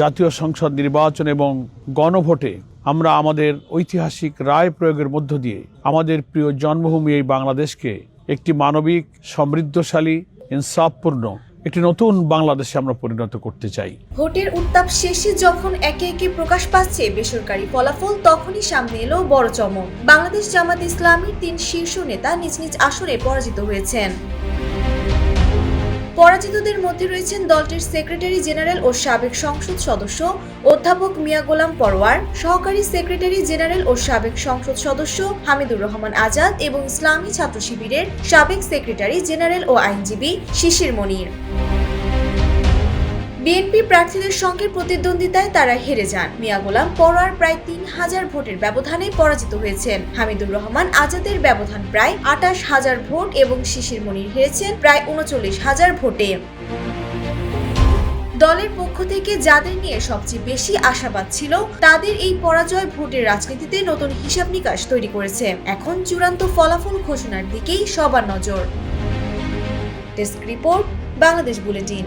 জাতীয় সংসদ নির্বাচন এবং গণভোটে আমরা আমাদের ঐতিহাসিক রায় প্রয়োগের মধ্য দিয়ে আমাদের প্রিয় জন্মভূমি এই বাংলাদেশকে একটি মানবিক, সমৃদ্ধশালী, ইনসাফপূর্ণ একটি নতুন বাংলাদেশে আমরা পরিণত করতে চাই। ভোটের উত্তাপ শেষে যখন একে একে প্রকাশ পাচ্ছে বেসরকারি ফলাফল, তখনই সামনে এলো বড় চমক। বাংলাদেশ জামাত ইসলামীর তিন শীর্ষ নেতা নিজ নিজ আসনে পরাজিত হয়েছেন। পরাজিতদের মধ্যে রয়েছেন দলটির সেক্রেটারি জেনারেল ও সাবেক সংসদ সদস্য অধ্যাপক মিয়া গোলাম পরোয়ার সহকারী সেক্রেটারি জেনারেল ও সাবেক সংসদ সদস্য হামিদুর রহমান আজাদ এবং ইসলামী ছাত্র শিবিরের সাবেক সেক্রেটারি জেনারেল ও আইনজীবী শিশির মনির। বিএনপি প্রার্থীদের সঙ্গে প্রতিদ্বন্দ্বিতায় তারা হেরে যান। মিয়া গোলাম পরোয়ার প্রায় তিন হাজার ভোটের ব্যবধানে পরাজিত হয়েছেন। হামিদুর রহমান আজাদের ব্যবধান প্রায় আটাশ হাজার ভোট এবং শিশির মনির হেরেছেন প্রায় উনচল্লিশ হাজার ভোটে। দলের পক্ষ থেকে যাদের নিয়ে সবচেয়ে বেশি আশাবাদ ছিল, তাদের এই পরাজয় ভোটের রাজনীতিতে নতুন হিসাব নিকাশ তৈরি করেছে। এখন চূড়ান্ত ফলাফল ঘোষণার দিকেই সবার নজর। Desk report, Bangladesh bulletin.